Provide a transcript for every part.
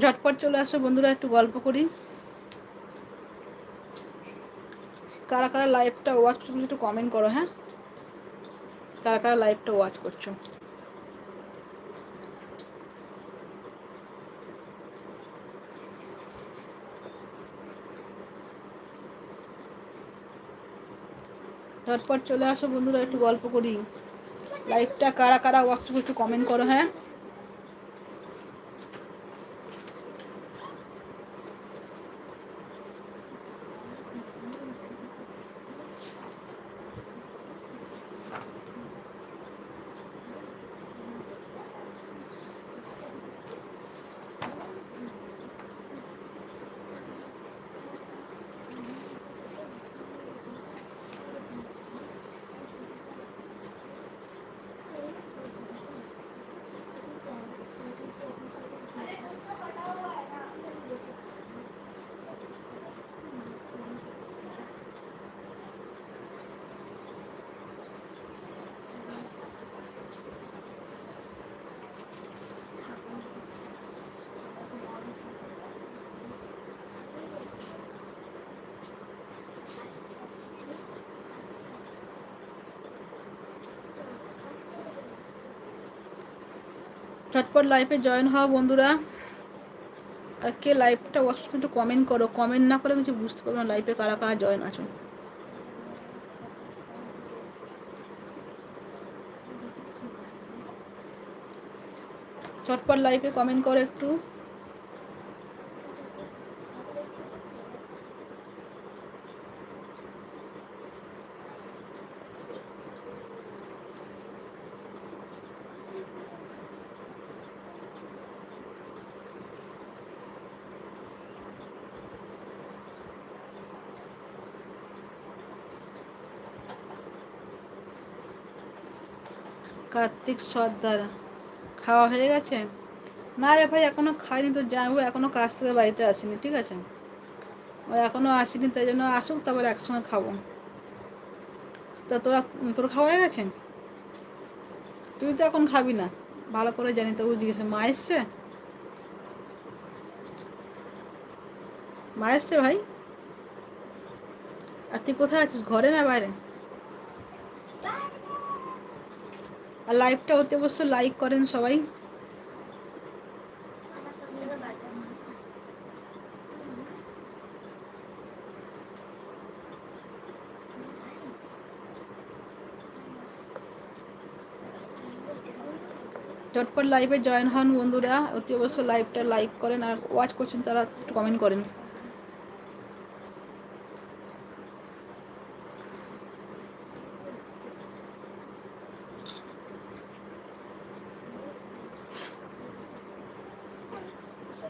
ঝটপট চলে আসো বন্ধুরা, একটু গল্প করি। কারা কারা লাইভটা ওয়াচ করছ একটু কমেন্ট করো হ্যাঁ? কারা কারা লাইভটা ওয়াচ করছ? ঝটপট চলে আসো বন্ধুরা, একটু গল্প করি। লাইভটা কারা কারা ওয়াচ করছ একটু কমেন্ট করো হ্যাঁ? ঝটপট লাইফে জয়েন হওয়া বন্ধুরা। আর কে লাইফটা ওয়াচ একটু কমেন্ট করো। কমেন্ট না করে কিছু বুঝতে পারব না লাইভে কারা কারা জয়েন আছো। চটপট লাইফে কমেন্ট করো একটু। কার্তিক সর্দার, খাওয়া হয়ে গেছে? না রে ভাই, এখনও খাইনি তো যাব এখনও কাজ থেকে বাড়িতে আসিনি, ঠিক আছে? ও এখনও আসিনি, তাই জন্য আসুক, তারপর একসঙ্গে খাব। তা তোরা, তোর খাওয়া হয়ে গেছে? তুই তো এখন খাবি না। ভালো করে জানি তো জিজ্ঞেস মা এসছে? মা এসছে ভাই? আর তুই কোথায় আছিস, ঘরে না বাইরে? আর লাইভটা হতে অবশ্য লাইক করেন সবাই। ঝটপট লাইভে জয়েন হন বন্ধুরা। অতি অবশ্য লাইভটা লাইক করেন আর ওয়াচ করছেন তারা কমেন্ট করেন।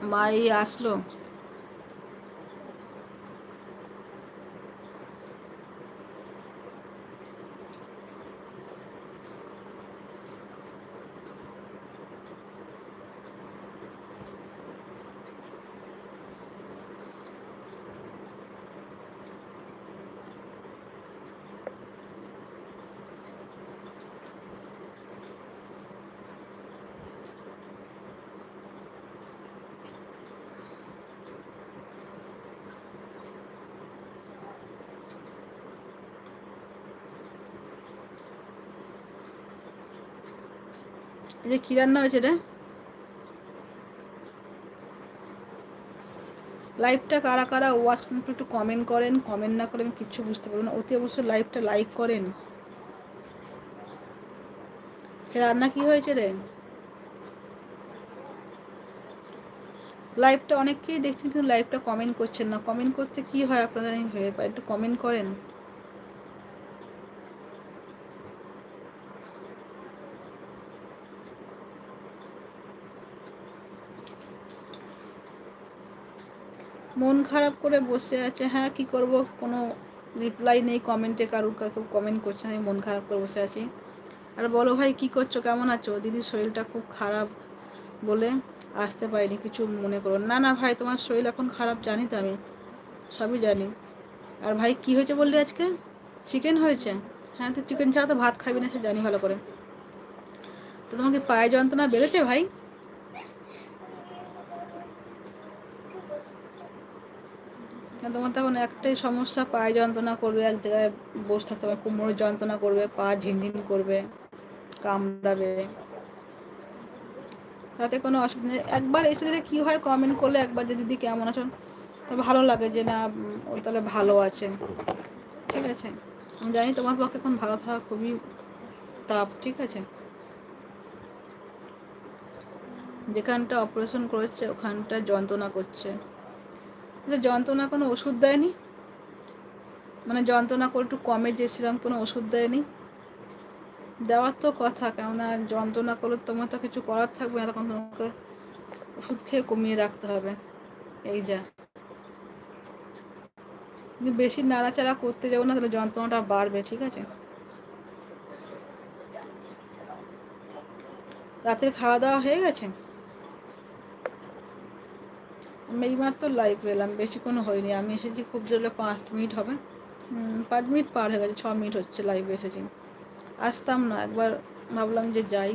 মাই আসলো। যে কি রান্না হয়েছে রে? লাইভটা কারা কারা ওয়াচ একটু কমেন্ট করেন। কমেন্ট না করে আমি কিচ্ছু বুঝতে পারব না। অতি অবশ্যই লাইভটা লাইক করেন। রান্না কি হয়েছে রে? লাইভটা অনেককেই দেখছেন, কিন্তু লাইভটা কমেন্ট করছেন না। কমেন্ট করতে কি হয় আপনাদের? ভেবে পাই একটু কমেন্ট করেন। মন খারাপ করে বসে আছে হ্যাঁ কি করব? কোনো রিপ্লাই নেই কমেন্টে কারুর কাকু কমেন্ট করছে আমি মন খারাপ করে বসে আছি। আর বলো ভাই, কি করছ? কেমন আছো? দিদির শরীরটা খুব খারাপ বলে আসতে পারিনি, কিছু মনে করো না। না ভাই, তোমার শরীর এখন খারাপ, জানি তো আমি, সবই জানি। আর ভাই, কি হয়েছে বললি আজকে? চিকেন হয়েছে? হ্যাঁ তো চিকেন ছাড়া তো ভাত খাবি না, সে জানি ভালো করে। তো তোমাকে পায়ে যন্ত্রণা বেড়েছে ভাই? তোমার তখন একটাই সমস্যা, পায়ে যন্ত্রণা করবে, এক জায়গায় বসে থাকতে হবে কোমরের যন্ত্রণা করবে, পা ঝিনঝিন করবে, কামড়াবে। তাতে কোনো অসুবিধা নেই। একবার এসে দিলে কী হয় কমেন্ট করলে একবার যে দিদি কেমন আছো তো ভালো লাগে যে না ও তাহলে ভালো আছে। ঠিক আছে? আমি জানি তোমার পক্ষে এখন ভালো থাকা খুবই টাফ ঠিক আছে? যেখানটা অপারেশন করেছে, ওখানটা যন্ত্রণা করছে। যন্ত্রণা কোনো ওষুধ দেয়নি? মানে যন্ত্রণা করে একটু কমে যেছিলাম কোনো ওষুধ দেয়নি? দেওয়ার তো কথা, কেননা যন্ত্রণা করলে তোমার তো কিছু করার থাকবে না তোমাকে ওষুধ খেয়ে কমিয়ে রাখতে হবে। এই যা। বেশি নাড়াচাড়া করতে যাব না, তাহলে যন্ত্রণাটা বাড়বে, ঠিক আছে? রাতের খাওয়া দাওয়া হয়ে গেছে? এইমাত্র লাইভ এলাম বেশিক্ষণ হয়নি। আমি এসেছি খুব জোরে পাঁচ মিনিট হবে। পাঁচ মিনিট পার হয়ে গেছে, ছ মিনিট হচ্ছে লাইভে এসেছি। আসতাম না, একবার ভাবলাম যে যাই।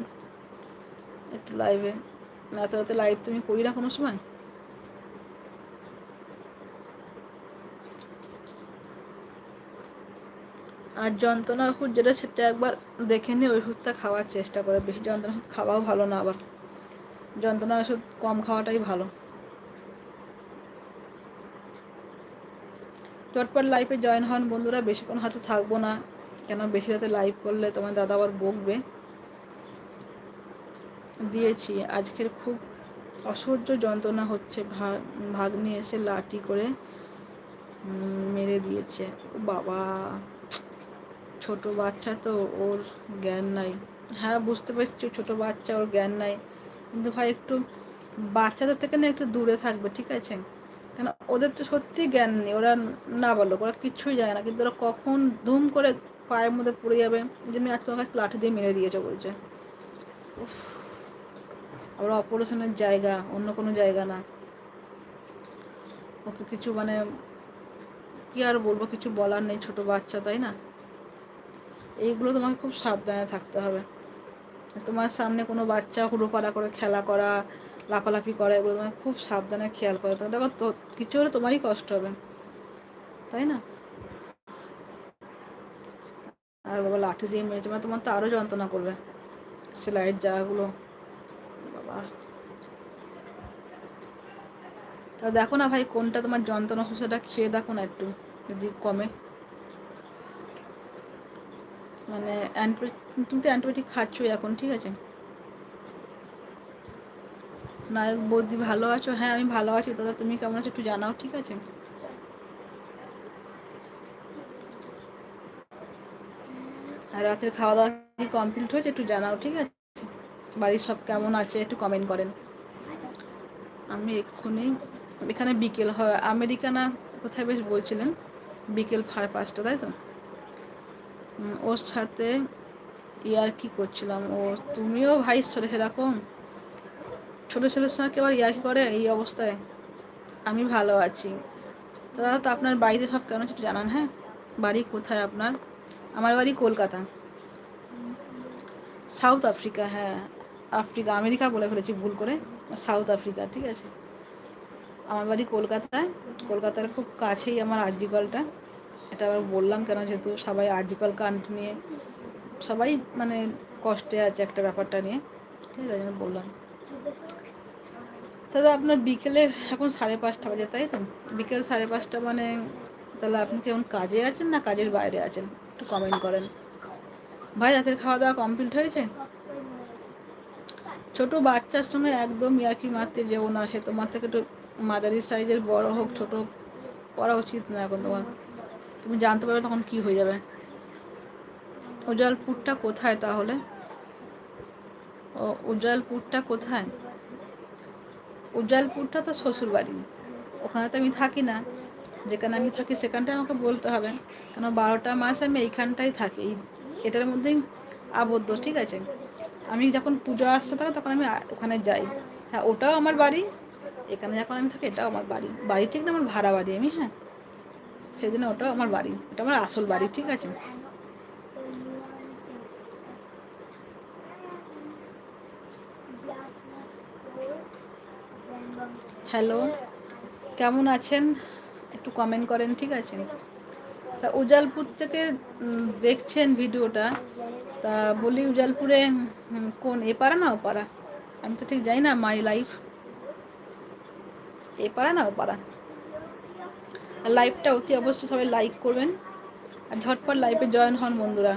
একটু লাইভে রাতে রাতে লাইভ তুমি করি না কোনো সময়? আর যন্ত্রণা ওষুধ যেটা সেটা একবার দেখে নিয়ে ওষুধটা খাওয়ার চেষ্টা করে। বেশি যন্ত্রণা ওষুধ খাওয়াও ভালো না আবার। যন্ত্রণা ওষুধ কম খাওয়াটাই ভালো। চটপট লাইফে জয়েন হন। বন্ধুরা, বেশিক্ষণ হাতে থাকব না। কেন? বেশি রাতে লাইভ করলে তোমার দাদা আবার বকবে। দিয়েছি। আজকের খুব অসহ্য যন্ত্রণা হচ্ছে। ভাগ ভাগ নিয়ে এসে লাঠি করে মেরে দিয়েছে। বাবা! ছোট বাচ্চা তো ওর জ্ঞান নাই। হ্যাঁ বুঝতে পারছি ছোট বাচ্চা, ওর জ্ঞান নাই। কিন্তু ভাই, একটু বাচ্চাদের থেকে না একটু দূরে থাকবে, ঠিক আছে? কেন? ওদের তো সত্যি জ্ঞান নেই। ওরা না বলো ওরা কিচ্ছুই যায় না। কিন্তু ওরা কখন ধুম করে পায়ের মধ্যে পড়ে যাবে, এই জন্য আজ তোমাকে লাঠি দিয়ে মেরে দিয়েছে বলছে। আবার অপারেশনের জায়গা, অন্য কোনো জায়গা না। ওকে কিছু মানে কি আর বলব, কিছু বলার নেই, ছোট বাচ্চা, তাই না? এইগুলো তোমাকে খুব সাবধানে থাকতে হবে। তোমার সামনে কোনো বাচ্চা হুড়োপাড়া করে খেলা করা লাফালাফি করা এগুলো তোমাকে খুব সাবধানে খেয়াল করে তোমার। দেখো তো, কিছু হলে তোমারই কষ্ট হবে, তাই না? আর বাবা, লাঠি দিয়ে মেরেছে মানে তোমার তো আরও যন্ত্রণা করবে। সেলাইয়ের জায়গাগুলো, বাবা। তা দেখো না ভাই, কোনটা তোমার যন্ত্রণা হচ্ছে সেটা খেয়ে দেখো না একটু, যদি কমে। মানে অ্যান্টিবায়োটিক তুমি তো অ্যান্টিবায়োটিক খাচ্ছই এখন, ঠিক আছে? নায়ক বৌদি ভালো আছো? হ্যাঁ আমি ভালো আছি। দাদা, তুমি কেমন আছো একটু জানাও, ঠিক আছে? আর রাতের খাওয়া দাওয়া কি কমপ্লিট হয়েছে একটু জানাও, ঠিক আছে? বাড়ির সব কেমন আছে একটু কমেন্ট করেন। আমি এক্ষুনি, এখানে বিকেল হয়, আমেরিকা না, কোথায় বেশ বলছিলেন? বিকেল সাড়ে পাঁচটা, তাই তো? ওর সাথে ইয়ার কি করছিলাম? ও, তুমিও ভাই সেরকম ছোটো ছেলের সঙ্গে কেউ ইয়ার্কি করে? এই অবস্থায়। আমি ভালো আছি। দাদা, তো আপনার বাড়িতে সব কেন একটু জানান হ্যাঁ? বাড়ি কোথায় আপনার? আমার বাড়ি কলকাতা। সাউথ আফ্রিকা হ্যাঁ। আফ্রিকা, আমেরিকা বলে ফেলেছি ভুল করে। সাউথ আফ্রিকা, ঠিক আছে? আমার বাড়ি কলকাতায়। কলকাতার খুব কাছেই আমার আর্জিকলটা এটা আবার বললাম কেন, যেহেতু সবাই আর্জিকল কান্ট নিয়ে সবাই মানে কষ্টে আছে একটা ব্যাপারটা নিয়ে। ঠিক আছে বললাম। দাদা আপনার বিকেলের এখন সাড়ে পাঁচটা বাজে, তাই তো? বিকেল সাড়ে পাঁচটা মানে তাহলে আপনি কেমন কাজে আছেন না কাজের বাইরে আছেন? একটু কমেন্ট করেন। ভাই, রাতের খাওয়া দাওয়া কমপ্লিট হয়েছে? ছোট বাচ্চার সঙ্গে একদম ইয়ার্কি মারতে যেও না, সে তোমার থেকে একটু মাঝারি সাইজের বড় হোক, ছোট করা উচিত না এখন তোমার। তুমি জানতে পারবে তখন কি হয়ে যাবে। উজালপুরটা কোথায় তাহলে? ও উজালপুরটা কোথায়? উজালপুরটা তো শ্বশুর বাড়ি ওখানে তো আমি থাকি না। যেখানে আমি থাকি সেখানটায় আমাকে বলতে হবে। কেন বারোটা মাস আমি এইখানটাই থাকি। এই এটার মধ্যেই আবদ্ধ, ঠিক আছে? আমি যখন পুজো আসতে থাকে তখন আমি ওখানে যাই। হ্যাঁ ওটাও আমার বাড়ি। এখানে যখন আমি থাকি এটাও আমার বাড়ি। বাড়ি ঠিক না আমার ভাড়া বাড়ি আমি হ্যাঁ? সেই জন্য ওটাও আমার বাড়ি। ওটা আমার আসল বাড়ি, ঠিক আছে? হ্যালো, কেমন আছেন? একটু কমেন্ট করেন, ঠিক আছে? তা উজালপুর থেকে দেখছেন ভিডিওটা। তা বলি উজালপুরে কোন, এ পাড়া না ও পাড়া? আমি তো ঠিক জানি না মাই লাইফ এ পাড়া না ও পাড়া? আর লাইভটা অতি অবশ্যই সবাই লাইক করবেন। আর ঝটপট লাইভে জয়েন হন বন্ধুরা।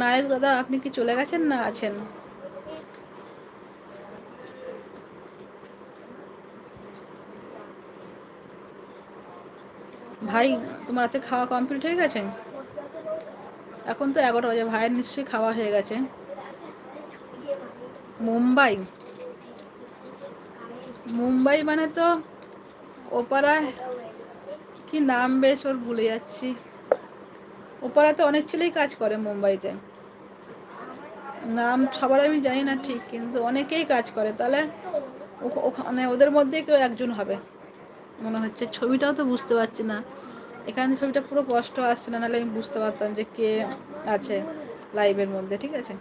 নায়ক দাদা, আপনি কি চলে গেছেন না আছেন? ভাই, তোমার হাতে খাওয়া কমপ্লিট হয়ে গেছে? এখন তো এগারোটা বাজে, ভাইয়ের নিশ্চয়ই খাওয়া হয়ে গেছে। মুম্বাই। মুম্বাই মানে তো ওপারায় কি নাম বেশ, ওর ভুলে যাচ্ছি। ওপারাতে অনেক ছেলেই কাজ করে মুম্বাইতে। নাম সবার আমি জানি না ঠিক, কিন্তু অনেকেই কাজ করে। তাহলে ওখ- ওখানে ওদের মধ্যে কেউ একজন হবে। মনে হচ্ছে ছবিটাও তো বুঝতে পারছি না। এখানে ছবিটা পুরো কষ্ট আসছে না, নাহলে আমি বুঝতে পারতাম যে কে আছে লাইভের মধ্যে, ঠিক আছে?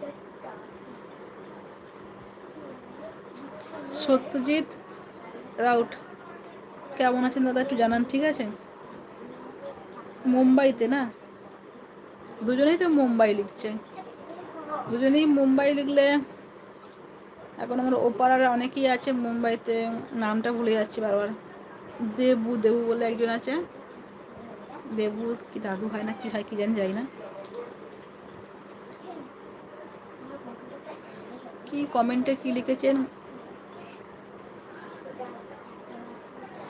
সত্যজিৎ রাউট, কেমন আছেন দাদা একটু জানান, ঠিক আছে? মুম্বাইতে না? দুজনেই তো মুম্বাই লিখছে। দুজনেই মুম্বাই লিখলে এখন আমার ওপাড়ার অনেকেই আছে মুম্বাইতে, নামটা ভুলে যাচ্ছি বারবার। দেবু দেবু বলে একজন আছে। দেবু কি দাদু হয় না কি হয় কি জানি যাই না। কি কমেন্টে কি লিখেছেন?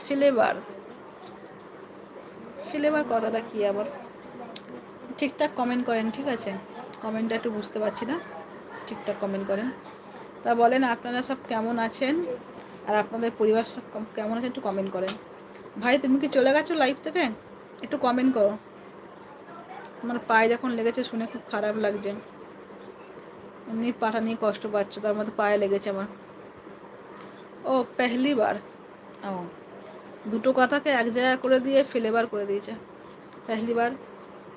ফ্লেভার ফ্লেভার কথাটা কি আবার? ঠিকঠাক কমেন্ট করেন, ঠিক আছে। কমেন্টটা একটু বুঝতে পারছি না। ঠিকঠাক কমেন্ট করেন। তা বলেন, আপনারা সব কেমন আছেন? আর আপনাদের পরিবার সব কেমন আছে একটু কমেন্ট করেন। ভাই, তুমি কি চলে গেছো লাইভ থেকে? একটু কমেন্ট করো। তোমার পায়ে যখন লেগেছে শুনে খুব খারাপ লাগছে। এমনি পাটা নিয়ে কষ্ট পাচ্ছ, তার মধ্যে পায়ে লেগেছে আমার। ও, পেহলি বার। ও, দুটো কথাকে এক জায়গায় করে দিয়ে ফেলেবার করে দিয়েছে। পেহলি বার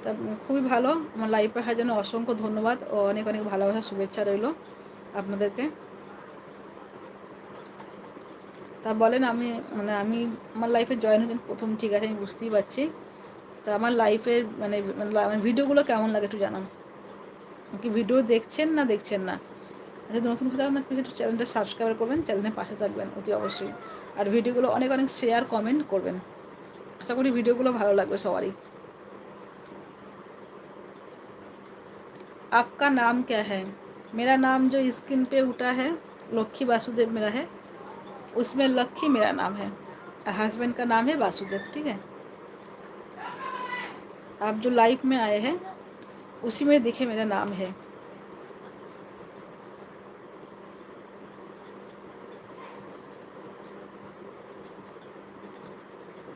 তা খুবই ভালো। আমার লাইফে হওয়ার জন্য অসংখ্য ধন্যবাদ ও অনেক অনেক ভালোবাসা, শুভেচ্ছা রইল আপনাদেরকে। তা বলেন, আমি মানে আমি, আমার লাইফে জয়েন হয়েছেন প্রথম, ঠিক আছে, আমি বুঝতেই পারছি। তা আমার লাইফের মানে মানে ভিডিওগুলো কেমন লাগে একটু জানান। কি ভিডিও দেখছেন না দেখছেন না? আচ্ছা নতুন না প্লিজ একটু চ্যানেলটা সাবস্ক্রাইব করবেন চ্যানেলের পাশে থাকবেন, অতি অবশ্যই। আর ভিডিওগুলো অনেক অনেক শেয়ার কমেন্ট করবেন। আশা করি ভিডিওগুলো ভালো লাগবে সবারই। आपका नाम क्या है? मेरा नाम जो स्क्रीन पे उठा है, लक्खी वासुदेव मेरा है। उसमें लक्खी मेरा नाम है। और हस्बैंड का नाम है वासुदेव, ठीक है? आप जो लाइफ में आए हैं, उसी में दिखे मेरा नाम है।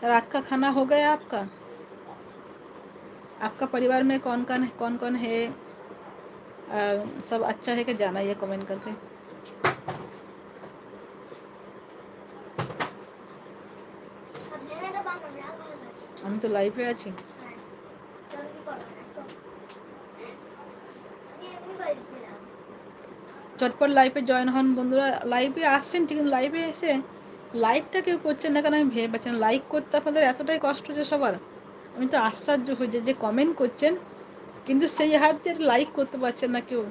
रात का खाना हो गया आपका? आपका परिवार में कौन कौन कौन कौन है? सब अच्छा है कि जाना ये कमेंट करके আমি তো লাইভে আছি চটপট লাইভে জয়েন হন বন্ধুরা লাইভে আসছেন ঠিক লাইভে এসে লাইকটা কেউ করছেন না কারণ আমি ভেবে পাচ্ছি না লাইক করতে আপনাদের এতটাই কষ্ট হচ্ছে সবার আমি তো আশ্চর্য হয়ে যাই যে কমেন্ট করছেন কিন্তু সেই হাত দিয়ে লাইক করতে পারছেন না কেউ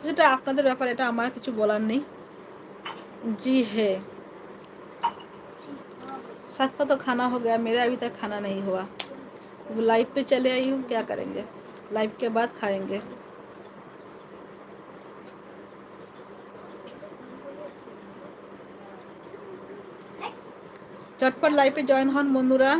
সেটা আপনাদের ব্যাপার এটা আমার কিছু বলার নেই जी है सबका तो खाना हो गया मेरा अभी तक खाना नहीं हुआ तो लाइव पे चले आई हूँ क्या करेंगे लाइव के बाद खाएंगे চটপট লাইভে জয়েন হন বন্ধুরা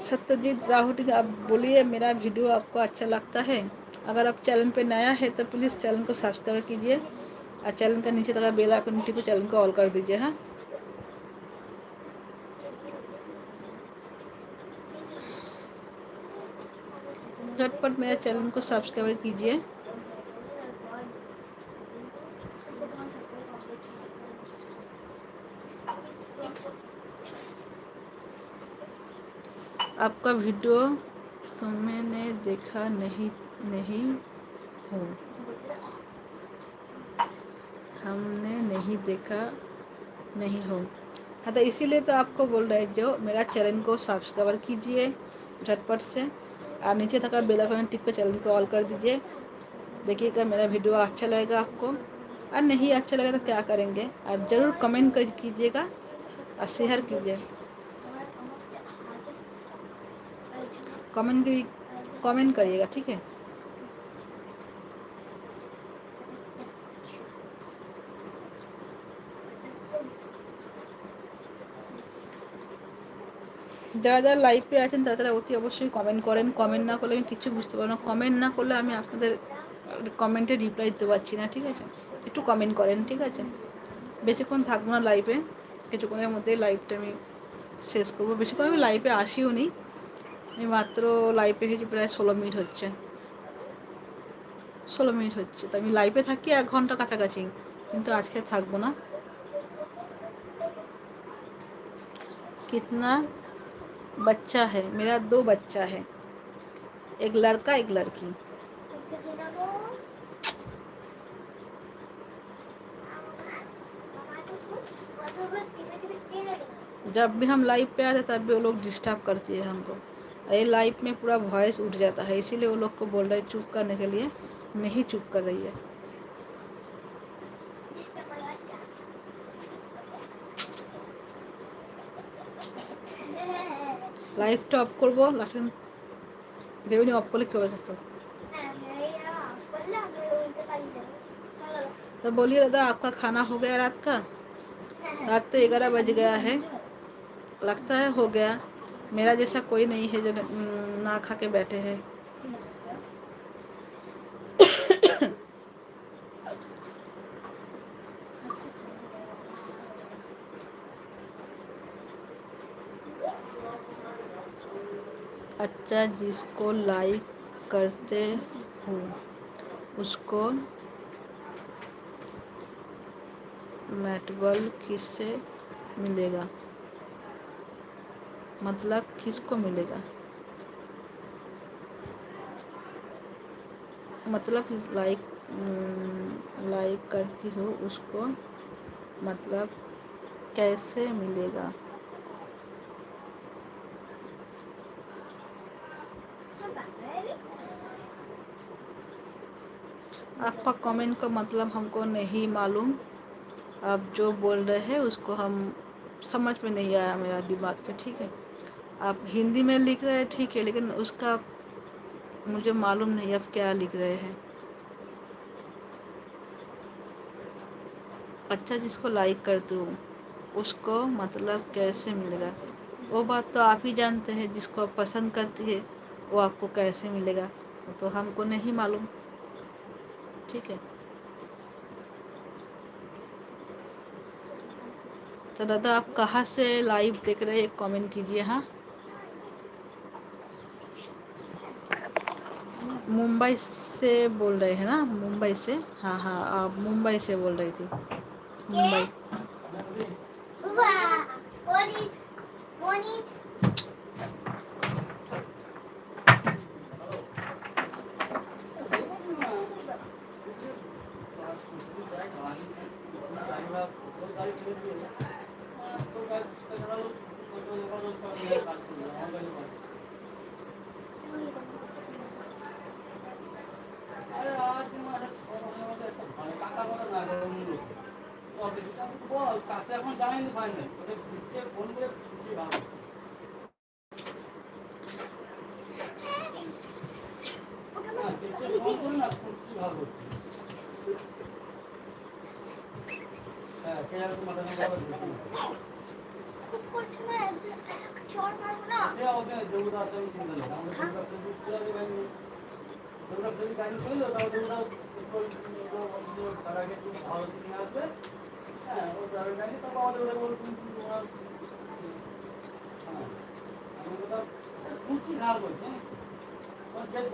सत्यजीत राहुल, आप बोलिए, मेरा वीडियो आपको अच्छा लगता है? अगर आप चैनल पे नया है तो प्लीज़ चैनल को सब्सक्राइब कीजिए और चैनल का नीचे तक बेल आइकन को चैनल को ऑल कर दीजिए हाँ? झटपट मेरे चैनल को सब्सक्राइब कीजिए। आपका वीडियो तुमने देखा नहीं नहीं हो। हमने नहीं देखा नहीं हो। हाँ तो इसीलिए तो आपको बोल रहे जो मेरा चैनल को सब्सक्राइब कीजिए, झटपट से। और नीचे थका बेल आइकन टिक कर चैनल को ऑल कर दीजिए। देखिएगा मेरा वीडियो अच्छा लगेगा आपको। और नहीं अच्छा लगेगा तो क्या करेंगे? आप ज़रूर कमेंट कर कीजिएगा और शेयर कीजिए। कमेंट कमेंट करिएगा ठीक है যারা যারা লাইভে আছেন তারা তারা অতি অবশ্যই কমেন্ট করেন কমেন্ট না করলে আমি কিছু বুঝতে পারবো না কমেন্ট না করলে আমি আপনাদের কমেন্টে রিপ্লাই দিতে পারছি না ঠিক আছে একটু কমেন্ট করেন ঠিক আছে বেশিক্ষণ থাকবো না লাইভে কিছুক্ষণের মধ্যেই লাইভটা আমি শেষ করবো বেশিক্ষণ আমি লাইভে আসিও নি আমি মাত্র লাইভে এসেছি প্রায় ষোলো মিনিট হচ্ছে ষোলো মিনিট হচ্ছে তো আমি লাইভে থাকি এক ঘন্টা কাছাকাছি কিন্তু আজকে থাকবো না कितना बच्चा है मेरा दो बच्चा है एक लड़का एक लड़की जब भी हम लाइव पे आते तब भी वो लोग डिस्टर्ब करती है हमको ये लाइव में पूरा वॉइस उठ जाता है इसीलिए वो लोग को बोल रहे चुप करने के लिए नहीं चुप कर रही है লাইভটা অফ করবো লাস্ট ভেবে অফ করলে কি হবে তো तो बोलिए दादा आपका खाना हो गया रात का रात तो ग्यारह बज गया है लगता है हो गया मेरा जैसा कोई नहीं है जो ना खा के बैठे हैं। अच्छा जिसको लाइक करते हो, उसको मैटबल किससे मिलेगा? मतलब किसको मिलेगा? मतलब लाइक लाइक करती हो उसको मतलब कैसे मिलेगा? आपका कमेंट का मतलब हमको नहीं मालूम। आप जो बोल रहे हैं उसको हम समझ में नहीं आया मेरा दिमाग पे, ठीक है? आप हिंदी में लिख रहे हैं, ठीक है, लेकिन उसका मुझे मालूम नहीं आप क्या लिख रहे हैं। अच्छा जिसको लाइक करती हूँ, उसको मतलब कैसे मिलेगा? वो बात तो आप ही जानते हैं, जिसको आप पसंद करती है, वो आपको कैसे मिलेगा? तो हमको नहीं मालूम, ठीक है? तो दादा, आप कहाँ से लाइव देख रहे हैं? कमेंट कीजिए हाँ? मुंबई से बोल रहे हैं ना मुंबई से हाँ हाँ आप मुंबई से बोल रही थी मुंबई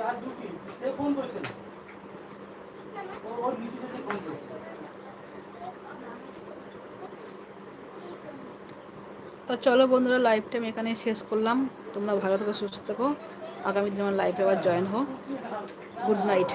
যার ডিউটি সে ফোন করছে ওর থেকে ফোন করছে তো চলো বন্ধুরা লাইভ টাইম এখানে শেষ করলাম। তোমরা ভালো থেকো, সুস্থ থাকো। আগামী দিন আমার লাইভে আবার জয়েন হো গুড নাইট